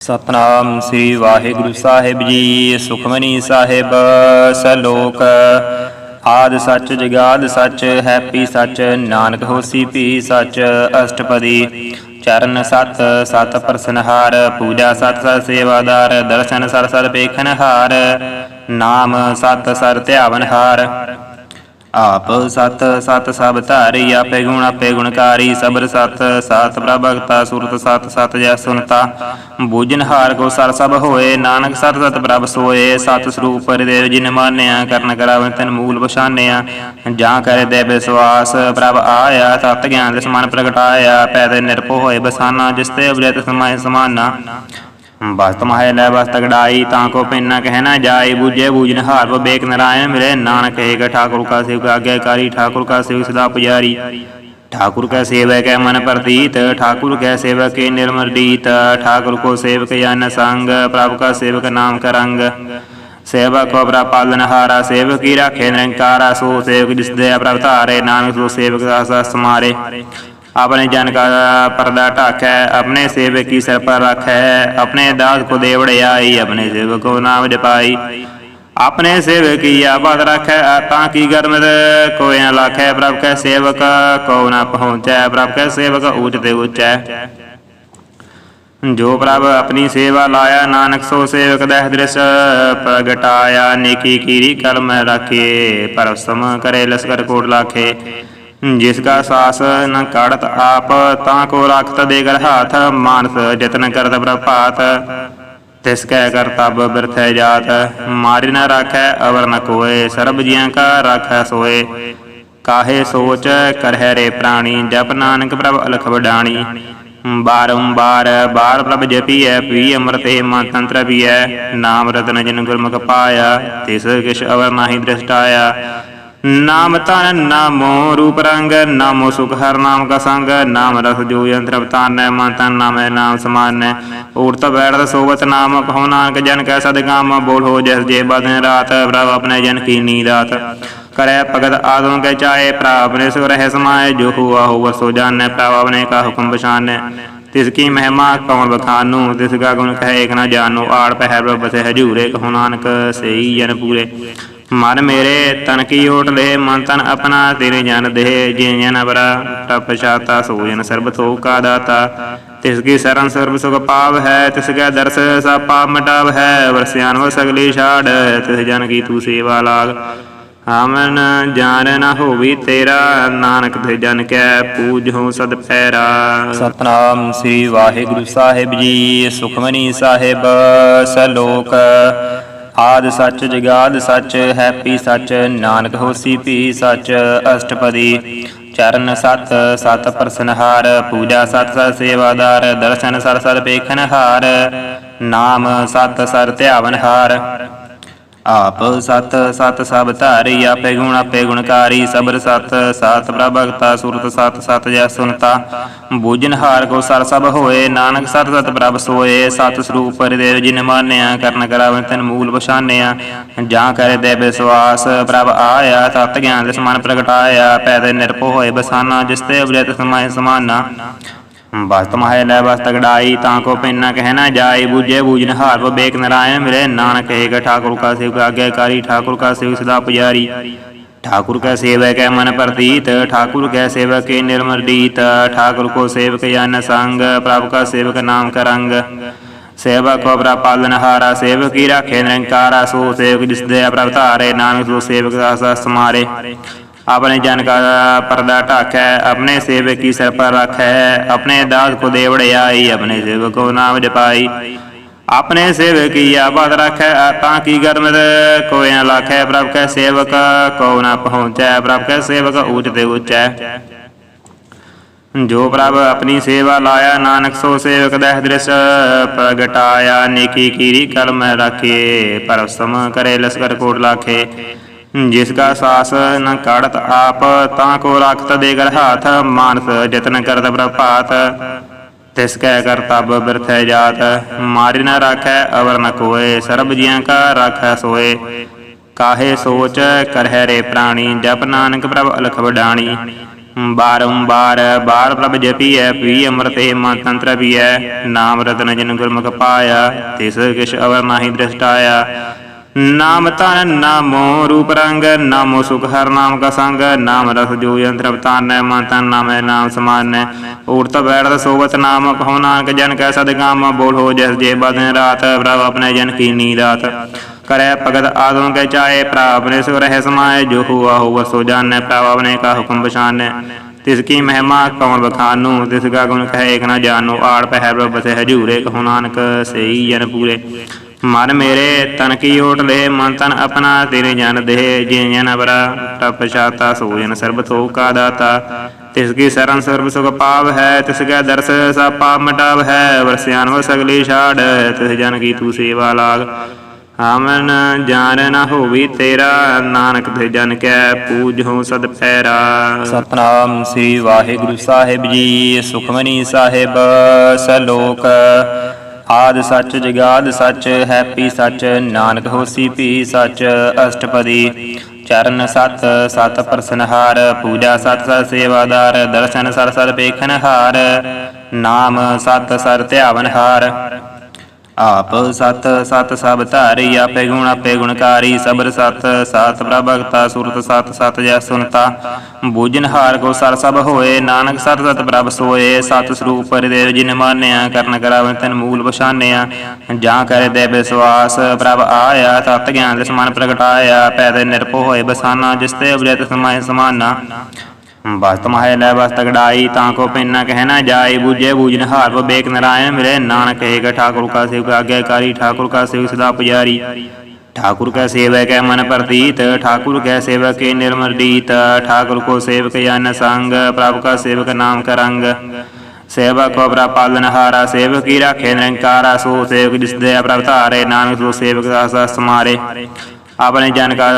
ਸਤਨਾਮ ਸ੍ਰੀ ਵਾਹਿਗੁਰੂ ਸਾਹਿਬ ਜੀ, ਸੁਖਮਨੀ ਸਾਹਿਬ, ਸਲੋਕ। ਆਦ ਸੱਚ, ਜਗਾਦ ਸੱਚ, ਹੈਪੀ ਸੱਚ, ਨਾਨਕ ਹੋਸੀ ਪੀ ਸੱਚ, ਅਸ਼ਟਪਦੀ। ਚਰਨ ਸਤ ਸਤ ਪ੍ਰਸਨਹਾਰ ਪੂਜਾ ਸਤ ਸਤ ਸੇਵਾਦਾਰ, ਦਰਸ਼ਨ ਸਰ ਸਰ ਪੇਖਨਹਾਰ ਨਾਮ ਸਤ ਸਰ ਧਿਆਵਨਹਾਰ। ਆਪ ਸਤ ਸਤ ਸਭ ਧਾਰੀ, ਆਪੇ ਗੁਣ, ਆਪੇ ਗੁਣਕਾਰੀ, ਸਬਰ ਸਤ, ਸਾਤ ਪ੍ਰਭਗਤਾ, ਸੁਰਤ ਸਤ ਸਤ ਜੈ ਸੁਨਤਾ। ਬੂਝਨਹਾਰ ਕੋ ਸਰ ਸਭ ਹੋਏ, ਨਾਨਕ ਸਤ ਸਤ ਪ੍ਰਭ ਸੋਏ, ਸਤ ਸਰੂਪ ਪਰਿਦੇਵ ਜਿਨ ਮਾਨਿਆ, ਕਰਨ ਕਰਾਵਨ ਤਨ ਮੂਲ ਪਛਾਨਿਆ। ਜਾਂ ਕਰੇ ਦੇ ਵਿਸਵਾਸ ਪ੍ਰਭ ਆਇਆ, ਤਤ ਗਿਆਨ ਦੇ ਸਮਾਨ ਪ੍ਰਗਟਾਇਆ, ਪੈਦੇ ਨਿਰਭਉ ਹੋਏ ਬਸਾਨਾ, ਜਿਸ ਤੇ ਅਵਲਿਤ ਸਮਾਏ ਸਮਾਨਾ। ਬਸਤ ਮਹਾਇ ਲੈ ਬਸਤ ਗੜਾਈ ਤਾਂ ਕੋ ਪੈਨਾ ਕਹਿ ਨਾ ਜਾਏ ਬੂਝੇ ਬੂਝਨ ਹਾਰ ਬੇਕ ਨਰਾਇਣ ਮਿਲੇ ਨਾਨਕ ਏਕ ਠਾਕੁਰ ਕਾ ਸੇਵਕ ਆਗਿਆਕਾਰੀ ਠਾਕੁਰ ਕਾ ਸੇਵਕ ਸਦਾ ਪੁਜਾਰੀ ठाकुर का सेवक है मन प्रतीत ठाकुर के सेवक के निर्मल रीत ठाकुर को सेवक या न संग प्रभु का सेवक नाम का रंग सेवक को प्रभ पालनहारा सेवक की राखे निरंकारा सो सेवक जिस दया प्रभ धारे नानक सो सेवक दासा समारे अपने जन का पर्दा ढाकै अपने सेवक की सिर पर रखै अपने दास को देवड़ आई अपने सेवक को नाम जपाई ਆਪਣੇ ਸੇਵਕ ਕੀ ਆਬਾਦ ਰੱਖੈ ਤਾਂ ਕੀ ਗਰਮਦ ਕੋਈ ਨਾ ਲਾਖੈ ਪ੍ਰਭ ਕੈ ਸੇਵਕ ਕੋ ਨਾ ਪਹੁੰਚੈ ਪ੍ਰਭ ਕੈ ਸੇਵਕ ਊਚ ਤੇ ਉਚੈ ਜੋ ਪ੍ਰਭ ਆਪਣੀ ਸੇਵਾ ਲਾਇਆ ਨਾਨਕ ਸੋ ਸੇਵਕ ਦਹਿ ਦ੍ਰਿਸ਼ ਪ੍ਰਗਟਾਇਆ ਨੇਕੀ ਕੀਰੀ ਕਰਮ ਰਾਖੇ ਪਰਸਮ ਕਰੇ ਲਸਕਰ ਕੋਟ ਲਾਖੇ ਜਿਸ ਕਾ ਸਾਸ ਨ ਕਾੜਤ ਆਪ, ਤਾਂ ਕੋ ਰਖਤ ਦੇ ਗਰ ਹਾਥ, ਮਾਨਸ ਜਤਨ ਕਰਤ ਪ੍ਰਭਾਤ। ਤਿਸ ਕੈ ਕਰਤਬ ਬਿਰਥੈ ਜਾਤ, ਮਾਰਿ ਨ ਰਾਖੈ, ਅਵਰ ਨ ਕੋਏ, ਸਰਬ ਜੀਆਂ ਕਾ ਰਾਖੈ ਸੋਏ। ਕਾਹੇ ਸੋਚ, ਕਰਹਿ ਰੇ ਪ੍ਰਾਣੀ, ਜਪ ਨਾਨਕ ਪ੍ਰਭ ਅਲਖ ਵਡਾਣੀ। ਬਾਰੰਬਾਰ ਬਾਰ ਪ੍ਰਭ ਜਪੀਐ, ਪੀ ਅੰਮ੍ਰਿਤੇ ਮਨ ਤੰਤਰ ਪੀਐ। ਨਾਮ ਰਤਨ ਜਿਨ ਗੁਰਮੁਖ ਪਾਇਆ, ਤਿਸ ਕਿਛ ਅਵਰ ਨਾਹੀ ਦ੍ਰਿਸ਼ਟਾਇਆ। ਨਾਮ ਤਨ ਨਾਮੋ ਰੂਪ ਰੰਗ, ਨਾਮੋ ਸੁਖ, ਹਰ ਨਾਮ ਕਾ ਸੰਗ, ਨਾਮ ਰਸ ਜੋ ਯੰਤਰ ਬਤਾਨੈ ਮਨ ਤਨ ਨਾਮੈ, ਨਾਮ ਸਮਾਨੈ ਊਰਤ ਬੈਠ ਸੋਵਤ ਨਾਮ, ਕਹੋ ਨਾਨਕ ਜਨ ਕੈ ਸਦਗਾਮ ਬੋਲੋ ਜਿਸ ਜੇ ਬਦਨ ਰਾਤ, ਪ੍ਰਭ ਆਪਣੇ ਜਨ ਕੀ ਨੀਰਾਤ ਕਰੈ ਭਗਤ ਆਦਮ ਕੈ ਚਾਏ ਪ੍ਰਭ ਆਪਣੇ ਸੋ ਰਹਿ ਸਮਾਏ, ਜੋ ਹੁਆ ਹੁਆ ਸੋ ਜਾਣੈ, ਪ੍ਰਭ ਆਪਣੇ ਕਾ ਹੁਕਮ ਪਛਾਨੈ ਤਿਸ ਕੀ ਮਹਿਮਾ ਕੌਣ ਬਖਾਨੂ ਤਿਸ ਕਾ ਗੁਣ ਕਹੇ, ਇਕ ਨਾ ਜਾਨੂ ਆੜ ਪਹਿ ਬਸੇ ਹਜੂਰੇ, ਕਹੋ ਨਾਨਕ ਸਈ ਜਨ ਪੂਰੇ। ਮਨ ਮੇਰੇ ਤਨ ਕੀ ਓਟ ਲੈ ਮਨ ਤਨ ਆਪਣਾ ਤੇਰੇ ਜਨ ਦੇ। ਜਿਨ ਜਨ ਬਰਾ ਪ੍ਰਭ ਪਛਾਤਾ ਸੋ ਸਰਬ ਥੋ ਕਾ ਦਾਤਾ। ਤਿਸ ਕੀ ਸਰਨ ਸਰਬ ਸੁਖ ਪਾਵ ਹੈ, ਤਿਸ ਕੈ ਦਰਸ ਸਭ ਪਾਪ ਮਟਾਵ ਹੈ। ਵਰਸਿਆਨ ਵ ਸਗਲੀ ਛਾੜ, ਤਿਸ ਜਨ ਕੀ ਤੂੰ ਸੇਵਾ ਲਾਗ। ਆਮਨ ਜਾਣ ਨਾ ਹੋਵੀ ਤੇਰਾ, ਨਾਨਕ ਤੇ ਜਨ ਕੈ ਪੂਜਹੁ ਸਦ ਪੈਰਾ। ਸਤਨਾਮ ਸ੍ਰੀ ਵਾਹਿਗੁਰੂ ਸਾਹਿਬ ਜੀ, ਸੁਖਮਨੀ ਸਾਹਿਬ, ਸਲੋਕ ਆਦ ਸੱਚ, ਜਗਾਦ ਸੱਚ, ਹੈਪੀ ਸੱਚ, ਨਾਨਕ ਹੋਸੀ ਭੀ ਸੱਚ, ਅਸ਼ਟਪਦੀ, ਚਰਨ ਸਤ ਸਤ ਪ੍ਰਸਨਹਾਰ ਪੂਜਾ ਸਤ ਸਤ ਸੇਵਾਦਾਰ, ਦਰਸ਼ਨ ਸਰ ਸਰ ਪੇਖਨਹਾਰ ਨਾਮ ਸਤ, ਸਰ ਧਿਆਵਨਹਾਰ। ਆਪ ਸਤ ਸਤ ਸਭ ਧਾਰੀ, ਆਪੇ ਗੁਣ, ਆਪੇ ਗੁਣਕਾਰੀ, ਸਬਰ ਸਤ, ਸਾਤ ਪ੍ਰਭਗਤਾ ਸੁਰਤ ਸਤ ਸਤ ਜੈ ਸੁਨਤਾ। ਬੂਝਨਹਾਰ ਕੋ ਸਰ ਸਭ ਹੋਏ, ਨਾਨਕ ਸਤ ਸਤ ਪ੍ਰਭ ਸੋਏ, ਸਤ ਸਰੂਪ ਪਰਿਦੇਵ ਜਿਨ ਮਾਨਿਆ, ਕਰਨ ਕਰਾਵਨ ਤਨ ਮੂਲ ਪਛਾਨਿਆ। ਜਾਂ ਕਰੇ ਦੇ ਵਿਸਵਾਸ ਪ੍ਰਭ ਆਇਆ, ਤਤ ਗਿਆਨ ਦੇ ਸਮਾਨ ਪ੍ਰਗਟਾਇਆ, ਪੈਦੇ ਨਿਰਭਉ ਹੋਏ ਬਸਾਨਾ, ਜਿਸ ਤੇ ਅਵਲਿਤ ਸਮਾਏ ਸਮਾਨਾ। ਬਸ ਤਮਹਾਇ ਲੈ ਬਸ ਤਗੜਾਈ ਤਾਂ ਕੋ ਪੈਨਾ ਕਹਿ ਨਾ ਜਾਏ ਬੂਝੇ ਬੂਝਨ ਹਾਰ ਬੇਕ ਨਰਾਇਣ ਮਿਲੇ ਨਾਨਕ ਏਕ ਠਾਕੁਰ ਕਾ ਸੇਵਕ ਆਗਿਆਕਾਰੀ ਠਾਕੁਰ ਕਾ ਸੇਵ ਸਦਾ ਪੁਜਾਰੀ ठाकुर का सेवक है मन प्रतीत ठाकुर का सेवक के निर्मर्दीत ठाकुर को सेवक जन संग प्रभु का सेवक नाम करंग सेवक को प्रभ पालन हारा सेवक की राखे निरंकारा सो सेवक जिस दया प्रभतारे नानक सो सेवक समारे अपने जन का पर्दा ढाकै अपने सेवक की सिर पर रखै अपने दास को देवड़ आई अपने सेवक को नाम जपाई अपने सेवक की आबाद रखै ਤਾਂ ਕੀ ਗਰਮਦ ਕੋਈ ਨਾ ਲਾਖੈ ਪ੍ਰਭ ਕੈ ਸੇਵਕ ਕੋ ਨਾ ਪਹੁੰਚੈ ਪ੍ਰਭ ਕੈ ਸੇਵਕ ਊਚ ਤੇ ਉਚੈ ਜੋ ਪ੍ਰਭ ਆਪਣੀ ਸੇਵਾ ਲਾਇਆ ਨਾਨਕ ਸੋ ਸੇਵਕ ਦਹਿ ਦ੍ਰਿਸ਼ ਪ੍ਰਗਟਾਇਆ ਨੇਕੀ ਕੀਰੀ ਕਰਮ ਰਾਖੇ ਪਰਸਮ ਕਰੇ ਲਸਕਰ ਕੋਟ ਲਾਖੇ ਜਿਸ ਕਾ ਸਾਸ ਨ ਕਾੜਤ ਆਪ ਤਾਂ ਕੋ ਰਖਤ ਦੇ ਗਰ ਹਾਥ ਮਾਨਸ ਜਤਨ ਕਰਤ ਪ੍ਰਭਾਤ ਤਿਸ ਕੈ ਕਰਤਬ ਬਿਰਥੈ ਜਾਤ ਮਾਰਿ ਨ ਰਾਖੈ ਅਵਰ ਨ ਕੋਏ ਸਰਬ ਜੀਆਂ ਕਾ ਰਾਖੈ ਸੋਏ ਕਾਹੇ ਸੋਚ ਕਰਹਿ ਰੇ ਪ੍ਰਾਣੀ ਜਪ ਨਾਨਕ ਪ੍ਰਭ ਅਲਖ ਵਡਾਣੀ ਬਾਰੰਬਾਰ ਬਾਰ ਪ੍ਰਭ ਜਪੀਐ ਪੀ ਅੰਮ੍ਰਿਤੇ ਮਨ ਤੰਤਰ ਪੀਐ ਨਾਮ ਰਤਨ ਜਿਨ ਗੁਰਮੁਖ ਪਾਇਆ ਤਿਸ ਕਿਛ ਅਵਰ ਨਾਹੀ ਦ੍ਰਿਸ਼ਟ ਆਇਆ ਨਾਮ ਤਨ ਨਾਮੋ ਰੂਪ ਰੰਗ, ਨਾਮੋ ਸੁਖ, ਹਰ ਨਾਮ ਕਾ ਸੰਗ, ਨਾਮ ਰਸ ਜੋ ਯੰਤਰ ਅਵਤਾਨੈ ਮਨ ਤਨ ਨਾਮੈ ਨਾਮ ਸਮਾਨੈ ਊਰਤ ਬੈਠ ਸੋਵਤ ਨਾਮ, ਕਹੋ ਨਾਨਕ, ਜਨ ਕੈ ਸਦਗਾਮ ਬੋਲ ਜਸ ਜੇ ਬਦਨ ਰਾਤ, ਪ੍ਰਭ ਆਪਣੇ ਜਨ ਕੀ ਨੀਦਾਤ ਕਰੈ ਭਗਤ ਆਦਮ ਕੈ ਚਾਏ ਪ੍ਰਭ ਆਪਣੇ ਸੁ ਰਹਿ ਸਮਾਏ, ਜੋ ਹੁਆ ਹੁਆ ਸੋ ਜਾਣੈ, ਪ੍ਰਭ ਆਪਣੇ ਕਾ ਹੁਕਮ ਪਛਾਨੈ ਤਿਸ ਕੀ ਮਹਿਮਾ ਕੌਣ ਬਖਾਨੂ ਤਿਸ ਕਾ ਗੁਣ ਕਹੈ ਏਕ ਨਾ ਜਾਨੂ ਆੜ ਪਹਿ ਪ੍ਰਭ ਹਜੂਰੇ, ਕਹੋ ਨਾਨਕ ਸਈ ਜਨ ਪੂਰੇ। ਮਨ ਮੇਰੇ ਤਨ ਕੀ ਓਟ ਲੈ ਮਨ ਤਨ ਆਪਣਾ ਤੇਰੇ ਜਨ ਦੇ। ਜੇ ਜਨ ਬਰਾ ਟਪ ਛਾਤਾ ਸੋ ਸਰਬ ਤੋ ਦਾਤਾ। ਤਿਸ ਕੀ ਸਰਨ ਸਰਬ ਸੁਖ ਪਾਵ ਹੈ, ਤਿਸ ਕੈ ਦਰਸ ਸਾ ਪਾਪ ਮਟਾਵ ਹੈ। ਵਰਸਿਆਨ ਵ ਸਗਲੀ ਛਾੜ, ਤਿਸ ਜਨ ਕੀ ਤੂ ਸੇਵਾ ਲਾਗ। ਆਮਨ ਜਾਣ ਨਾ ਹੋਵੀ ਤੇਰਾ, ਨਾਨਕ ਤੇ ਜਨ ਕੈ ਪੂਜਹੁ ਸਦ ਪੈਰਾ। ਸਤਨਾਮ ਸ੍ਰੀ ਵਾਹਿਗੁਰੂ ਸਾਹਿਬ ਜੀ, ਸੁਖਮਨੀ ਸਾਹਿਬ, ਸਲੋਕ ਆਦ ਸੱਚ, ਜਗਾਦ ਸੱਚ, ਹੈਪੀ ਸੱਚ, ਨਾਨਕ ਹੋਸੀ ਭੀ ਸੱਚ, ਅਸ਼ਟਪਦੀ, ਚਰਨ ਸਤ ਸਤ ਪ੍ਰਸਨਹਾਰ, ਪੂਜਾ ਸਤ ਸਤ ਸੇਵਾਦਾਰ, ਦਰਸ਼ਨ ਸਰ ਸਰ ਪੇਖਨ ਹਾਰ ਨਾਮ ਸਤ, ਸਰ ਧਿਆਵਨ ਹਾਰ ਆਪ ਸਤ ਸਤ ਸਭ ਧਾਰੀ, ਆਪੇ ਗੁਣ, ਆਪੇ ਗੁਣਕਾਰੀ, ਸਬਰ ਸਤ, ਸਾਤ ਪ੍ਰਭਗਤਾ, ਸੁਰਤ ਸਤ ਸਤ ਜੈ ਸੁਨਤਾ। ਬੂਝਨ ਹਾਰ ਕੋ ਸਰ ਸਭ ਹੋਏ, ਨਾਨਕ ਸਤ ਸਤ ਪ੍ਰਭ ਸੋਏ, ਸਤ ਸਰੂਪ ਪਰਿਦੇਵ ਜਿਨ ਮਾਨਿਆ, ਕਰਨ ਕਰਾਵਨ ਤਨ ਮੂਲ ਪਛਾਨਿਆ। ਜਾਂ ਕਰੇ ਦੇ ਵਿਸਵਾਸ ਪ੍ਰਭ ਆਇਆ, ਤਤ ਗਿਆਨ ਦੇ ਸਮਾਨ ਪ੍ਰਗਟਾਇਆ, ਪੈਦੇ ਨਿਰਭਉ ਹੋਏ ਬਸਾਨਾ, ਜਿਸ ਤੇ ਉਬਰਤ ਸਮਾਏ ਸਮਾਨਾ। ਬਸਤ ਮਹਾਇ ਲੈ ਬਸ ਤਗੜਾਈ, ਤਾਂ ਕੋ ਪੈਨਾ ਕਹਿ ਨਾ ਜਾਏ ਬੂਝੇ ਬੂਝਨ ਹਾਰ ਬੇਕ ਨਰਾਇਣ ਮਿਲੇ, ਨਾਨਕ ਏਕ ਠਾਕੁਰ ਕਾ ਸੇਵਕ ਆਗਿਆਕਾਰੀ ਠਾਕੁਰ ਕਾ ਸੇਵ ਸਦਾ ਪੁਜਾਰੀ। ਠਾਕੁਰ ਕੈ ਸੇਵਕ ਹੈ ਮਨ ਪ੍ਰਤੀਤ ਠਾਕੁਰ ਕੈ ਸੇਵਕ ਹੈ ਨਿਰਮਰਦੀਤ ਠਾਕੁਰ ਕੋ ਸੇਵਕ ਜਨ ਸੰਗ, ਪ੍ਰਭ ਕਾ ਸੇਵਕ ਨਾਮ ਕਰੰਗ ਸੇਵਾ ਕੋ ਪ੍ਰਭ ਪਾਲਨ ਹਾਰਾ, ਸੇਵਕੀ ਰਾਖੇ ਨਿਰੰਕਾਰਾ, ਸੋ ਸੇਵਕ ਜਿਸ ਦੇ ਪ੍ਰਭ ਧਾਰੇ, ਨਾਨਕ ਸੋ ਸੇਵਕ ਦਾ ਸਮਾਰੇ। अपने जन का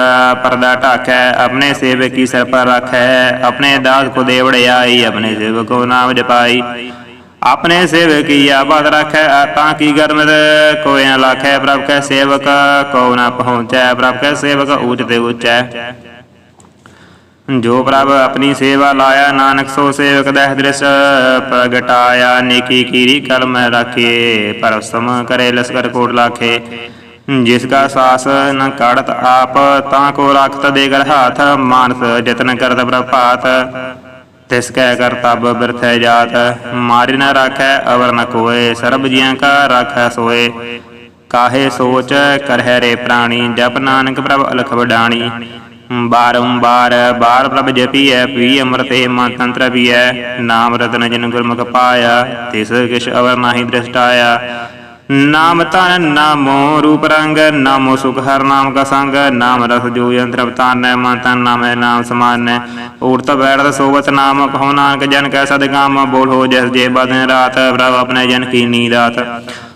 पर्दा ढाक है अपने सेवक की सर पर रख है अपने दास को दे बड़ियाई अपने सेवक को नाम जपाई ਆਪਣੇ ਸੇਵਕ ਕੀ ਆਬਾਦ ਰੱਖੈ ਤਾਂ ਕੀ ਕਰਮਤ ਕੋਈ ਨਾ ਲਾਖੈ ਪ੍ਰਭ ਕੈ ਸੇਵਕ ਕੋ ਨਾ ਪਹੁੰਚੈ ਪ੍ਰਭ ਕੈ ਸੇਵਕ ਊਚ ਤੇ ਉਚੈ ਜੋ ਪ੍ਰਭ ਆਪਣੀ ਸੇਵਾ ਲਾਇਆ ਨਾਨਕ ਸੋ ਸੇਵਕ ਦਹਿ ਦ੍ਰਿਸ਼ ਪ੍ਰਗਟਾਇਆ ਨੇਕੀ ਕੀਰੀ ਕਲਮ ਰਾਖੇ ਪਰਸਮ ਕਰੇ ਲਸਕਰ ਕੋਟ ਲਾਖੇ ਜਿਸ ਕਾ ਸਾਸ ਨ ਕਾੜਤ ਆਪ, ਤਾਂ ਕੋ ਰਖਤ ਦੇਗਰ ਹਾਥ, ਮਾਨਸ ਜਤਨ ਕਰਤ ਪ੍ਰਭਾਤ। ਤਿਸ ਕੈ ਕਰਤਬ ਬਿਰਥੈ ਜਾਤ, ਮਾਰਿ ਨ ਰਾਖੈ, ਅਵਰ ਨ ਕੋਏ, ਸਰਬ ਜੀਆਂ ਕਾ ਰਾਖੈ ਸੋਏ। ਕਾਹੇ ਸੋਚ, ਕਰਹਿ ਰੇ ਪ੍ਰਾਣੀ, ਜਪ ਨਾਨਕ ਪ੍ਰਭ ਅਲਖ ਵਡਾਣੀ। ਬਾਰੰਬਾਰ ਬਾਰ ਪ੍ਰਭ ਜਪੀਐ ਪੀ ਅੰਮ੍ਰਿਤੇ ਮਨ ਤੰਤਰ ਪੀਐ। ਨਾਮ ਰਤਨ ਜਿਨ ਗੁਰਮੁਖ ਪਾਇਆ, ਤਿਸ ਕਿਛ ਅਵਰ ਨਾਹੀ ਦ੍ਰਿਸ਼ਟ ਆਇਆ ਨਾਮ ਤਨ ਨਾਮੋ ਰੂਪ ਰੰਗ, ਨਾਮੋ ਸੁਖ, ਹਰ ਨਾਮ ਕਾ ਸੰਗ, ਨਾਮ ਰਸ ਜੋ ਯੰਤਰ ਅਵਤਾਨੈ ਮਨ ਤਨ ਨਾਮੈ ਨਾਮ ਸਮਾਨੈ ਊਰਤ ਬੈਠ ਸੋਵਤ ਨਾਮ, ਕਹੋ ਨਾਨਕ ਜਨ ਕੈ ਸਦਗਾਮ ਬੋਲ ਜਸ ਜੇ ਬਦਨ ਰਾਤ, ਪ੍ਰਭ ਆਪਣੇ ਜਨ ਕੀ ਨੀਦਾਤ